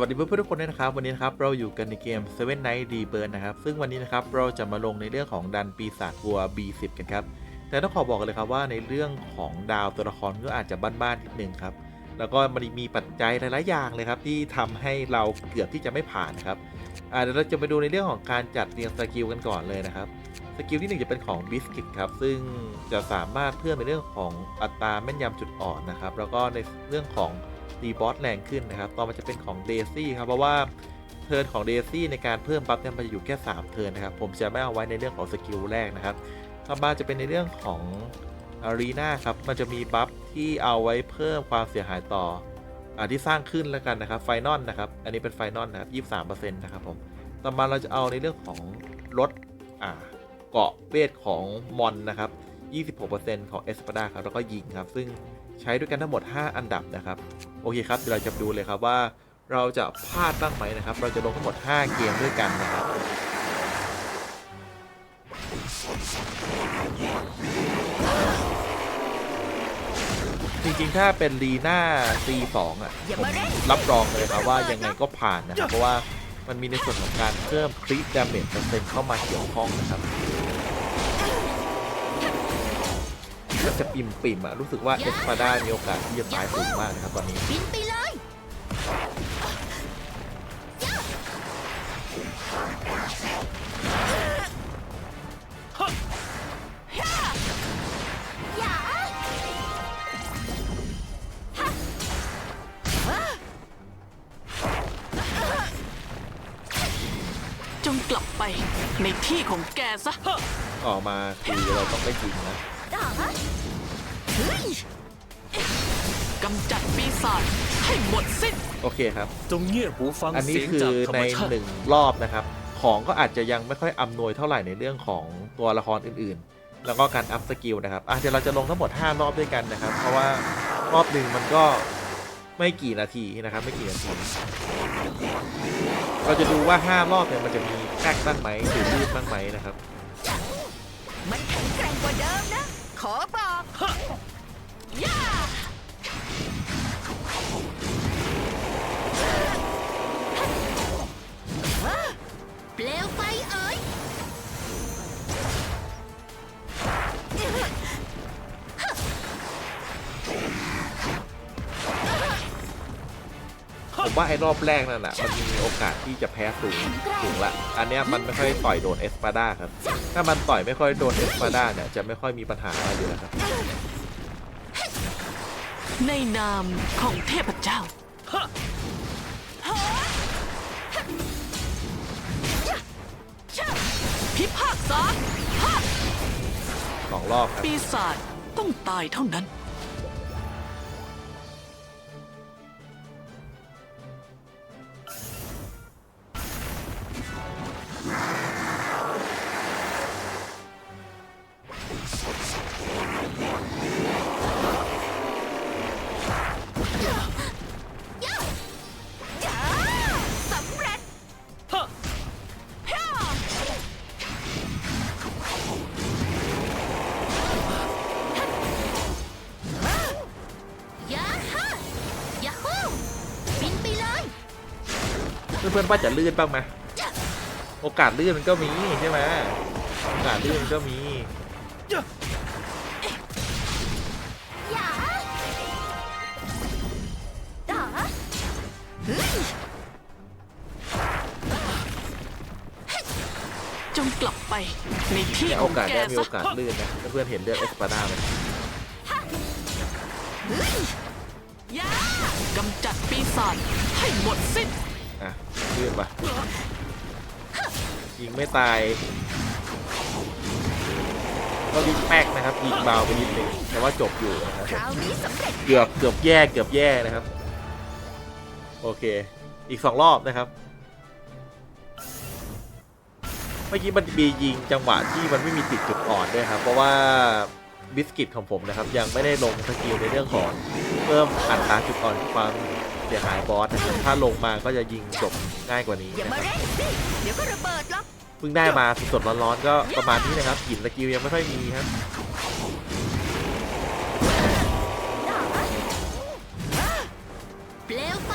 วัสดีเพื่อนๆทุกคนด้วยนะครับ วันนี้นะครับเราอยู่กันในเกม Seven Night Rebirth นะครับ ซึ่งวันนี้นะครับเราจะมาลงในเรื่องของดันปีศาจวัว B10 กันครับ แต่ต้องขอบอกกันเลยครับว่าในเรื่องของดาวตัวละครก็อาจจะบ้านๆนิดนึงครับ แล้วก็มันมีปัจจัยหลายๆอย่างเลยครับที่ทำให้เราเกือบที่จะไม่ผ่านนะครับเดี๋ยวเราจะไปดูในเรื่องของการจัดเรียงสกิลกันก่อนเลยนะครับ สกิลที่หนึ่งจะเป็นของบิสกิตครับ ซึ่งจะสามารถเพิ่มในเรื่องของอัตราแม่นยำจุดอ่อนนะครับ แล้วก็ในเรื่องของ ตีบอสแรงขึ้นนะครับ ต่อมาจะเป็นของเดซี่ครับ เพราะว่าเทิร์นของเดซี่ในการเพิ่มบัฟเนี่ยมันจะอยู่แค่ 3 เทิร์นนะครับ ผมจะไม่เอาไว้ในเรื่องของสกิลแรกนะครับต่อมาจะเป็นในเรื่องของอารีนาครับ มันจะมีบัฟที่เอาไว้เพิ่มความเสียหายต่ออที่สร้างขึ้นแล้วกันนะครับ ไฟนอลนะครับ อันนี้เป็นไฟนอลนะครับ23%นะครับผม ต่อมาเราจะเอาในเรื่องของลดอ่าเกาะเวทของมอนนะครับ 26%ของเอสปาดาครับ แล้วก็ยิงครับ ซึ่ง ใช้ด้วยกันทั้งหมด 5 อันดับนะครับ โอเคครับเดี๋ยวเราจะดูเลยครับว่าเราจะพลาดบ้างไหมนะครับ เราจะลงทั้งหมด 5 เกมด้วยกันนะครับจริงๆ ถ้าเป็นลีน่า C2 อะผมรับรองเลยครับว่ายังไงก็ผ่านนะครับ เพราะว่ามันมีในส่วนของการเพิ่มคริดาเมจเปอร์เซ็นต์เข้ามาเกี่ยวข้องนะครับ ก็จะปิ่มปิ่มๆอะรู้สึกว่าเอสปาด้ามีโอกาสที่จะตายสูงมากนะครับตอนนี้บินไปเลยอย่าจงกลับไปในที่ของแกซะ ออกมาคือเราต้องไม่จริงนะด่าเฮ้ย กำจัดปีศาจให้หมดสิ้น โอเคครับ จงเงี่ยหูฟังอันนี้เสียงคืจากอธรในรมชาติ หนึ่งรอบนะครับ ของก็อาจจะยังไม่ค่อยอำนวยเท่าไหร่ในเรื่องของตัวละครอื่นๆ แล้วก็การอัพสกิลนะครับอะเดี๋ยวเราจะลงทั้งหมด 5 รอบด้วยกันนะครับ เพราะว่ารอบหนึ่งมันก็ไม่กี่นาทีนะครับ ไม่กี่นาที เราจะดูว่า 5 รอบเนี่ยมันจะมีแคกบ้างไหมหรือรีบบ้างไหมนะครับ มันแข็งแกร่งกว่าเดิมนะ ขอบอก ย่ ผมว่าไอ้รอบแรกนั่นแหละมันมีโอกาสที่จะแพ้สูงสูงละ อันเนี้ยมันไม่ค่อยต่อยโดนเอสปาด้าครับ ถ้ามันต่อยไม่ค่อยโดนเอสปาด้าเนี่ยจะไม่ค่อยมีปัญหาอะไรอยู่แล้วครับ ในนามของเทพเจ้า พิพากษาสองรอบครับ ปีศาจต้องตายเท่านั้น พื่อนๆว่าจะลื่นบ้างไหมโอกาสลื่นมันก็มีใช่ไหมโอกาสลื่นมันก็มีอย่าด่าเฮ้ยจงกลับไปในที่เนี่ยขโอองกาสแกได้มีซะโอกาสลื่นนะเพื่อนๆเห็นเลือดเอสปาด้าไหมเฮ้ยยากำจัดปีศาจให้หมดสิ้น อะลื่นปะยิงไม่ตาย ก็ยิงแป๊กนะครับยิงเบาไปนิดนึงแต่ว่าจบอยู่นะครับคราวนี้สำเร็จเกือบเกือบแย่เกือบแย่นะครับ โอเค อีกสองรอบนะครับเมื่อกี้มันมียิงจังหวะที่มันไม่มีติดจุดอ่อนด้วยครับ เพราะว่าบิสกิตของผมนะครับ ยังไม่ได้ลงสกิลในเรื่องของเพิ่มอัตราจุดอ่อนความเสียหายบอสนะครับถ้าลงมาก็จะยิงจบง่ายกว่านี้อย่านะมาครับเร่งสิเดี๋ยวก็ระเบิดหรอกเพิ่งได้มาสดๆร้อนๆก็ประมาณนี้นะครับหินสกิลยังไม่ค่อยมีครับด่าเปลวไฟ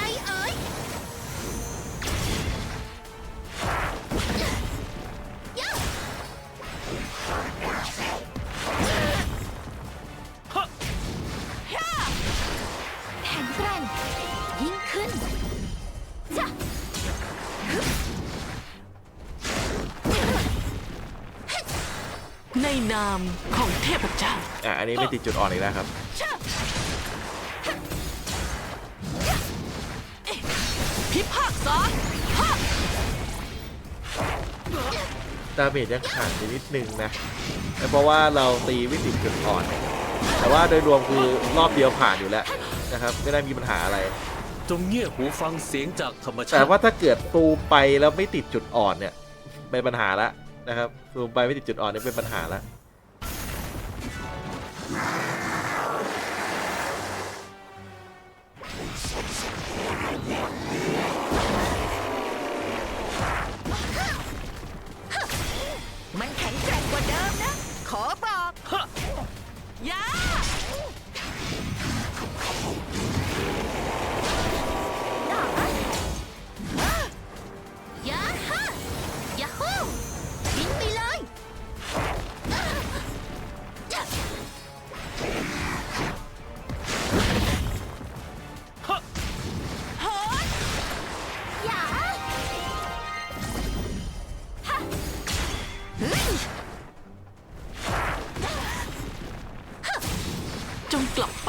ขึ้นจ้ะในนามของเทพเจ้าอะอันนี้ไม่ติดจุดอ่อนอีกแล้วครับ พิพากษาฮะดาเมจยังขาดไปนิดนึงนะแต่เพราะว่าเราตีไม่ติดจุดอ่อน แต่ว่าโดยรวมคือรอบเดียวผ่านอยู่แล้วนะครับ ไม่ได้มีปัญหาอะไร จงเงี่ยหูฟังเสียงจากธรรมชาแต่ติว่าถ้าเกิดซูมไปแล้วไม่ติดจุดอ่อนเนี่ยเป็นปัญหาละนะครับซูมไปไม่ติดจุดอ่อนเนี่ยเป็นปัญหาละมันแข็งแกร่งกว่าเดิมนะ ขอบอ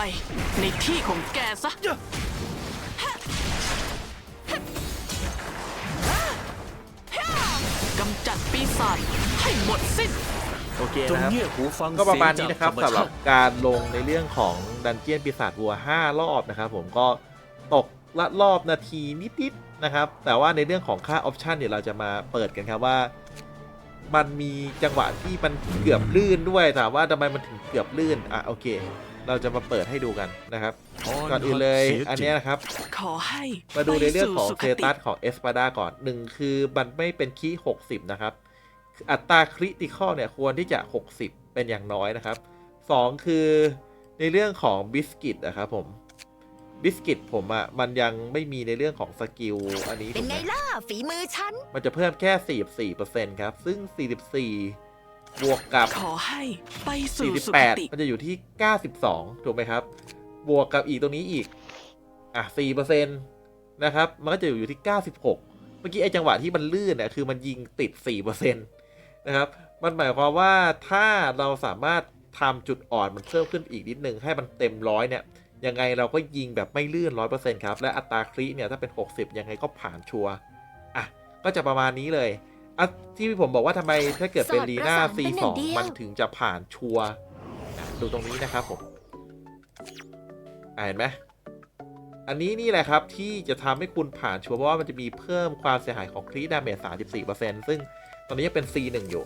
ไปในที่ของแกซะ กำจัดปีศาจให้หมดสิ้น โอเคจงนะครับ เงี่ยหูฟังก็ประมาณเสียนี้งนะคจารักบธรรมสำหรัชาบติการลงในเรื่องของดันเจียนปีศาจวัว 5 รอบนะครับผมก็ตกละรอบนาทีนิดๆนะครับ แต่ว่าในเรื่องของค่าออปชันเดี๋ยวเราจะมาเปิดกันครับว่า มันมีจังหวะที่มันเกือบลื่นด้วยถามว่าทำไมมันถึงเกือบลื่นอะโอเค เราจะมาเปิดให้ดูกันนะครับ ก่อนอื่นเลยอันเนี้ยนะครับ ขอให้มาดูในเรื่องของไปเซสู่สุคติตัสของเอสปาดาก่อนหนึ่งคือมันไม่เป็นคีย์60 นะครับ อัตราคริติคอลเนี่ยควรที่จะ 60 เป็นอย่างน้อยนะครับ 2 คือในเรื่องของบิสกิตนะครับผมบิสกิตผมอะ่ะมันยังไม่มีในเรื่องของสกิลอันนี้เป็นไงถูกหมล่ะฝีมือฉัน มันจะเพิ่มแค่ 44%ครับ ซึ่ง 44 บวกกับขอให้ไปสู่สุคติ48มันจะอยู่ที่ 92 ถูกไหมครับ บวกกับอีกตรงนี้อีก อะ4%นะครับ มันก็จะอยู่ที่ 96 เมื่อกี้ไอ้จังหวะที่มันลื่นเนี่ยคือมันยิงติด 4%นะครับ มันหมายความว่าถ้าเราสามารถทำจุดอ่อนมันเพิ่มขึ้นอีกนิดนึงให้มันเต็มร้อยเนี่ย ยังไงเราก็ยิงแบบไม่ลื่น 100%ครับ และอัตราคริเนี่ยถ้าเป็น 60 ยังไงก็ผ่านชัวร์ อะ ก็จะประมาณนี้เลย อะที่ผมบอกว่าทำไมถ้าเกิดเป็นสอดลีประน่าสานเป็นหนึ่ C2 งเดียว มันถึงจะผ่านชัวร์อะดูตรงนี้นะครับผมอะเห็นไหมอันนี้นี่แหละครับที่จะทำให้คุณผ่านชัวร์เพราะว่ามันจะมีเพิ่มความเสียหายของครีดาเมจ34%ซึ่งตอนนี้ยังเป็น C1 อยู่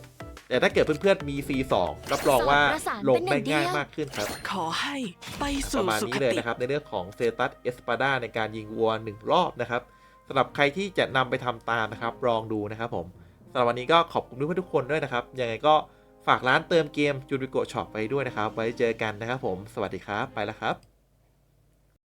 แต่ถ้าเกิดเพื่อนๆมี C2 รับรองว่าสอดประสานลงเป็นหนึ่ได้งเดียว ง่ายมากขึ้นครับ ขอให้ไปปสู่ระมาณสุนี้คเลยติ นะครับ ในเรื่องของเซตัสเอสปาดาในการยิงวัวหนึ่งรอบนะครับสำหรับใครที่จะนำไปทำตามนะครับลองดูนะครับผม สำหรับวันนี้ก็ขอบคุณเพื่อนทุกคนด้วยนะครับ ยังไงก็ฝากร้านเติมเกมจูริโกช็อปไปด้วยนะครับ ไว้เจอกันนะครับผม สวัสดีครับ ไปแล้วครับ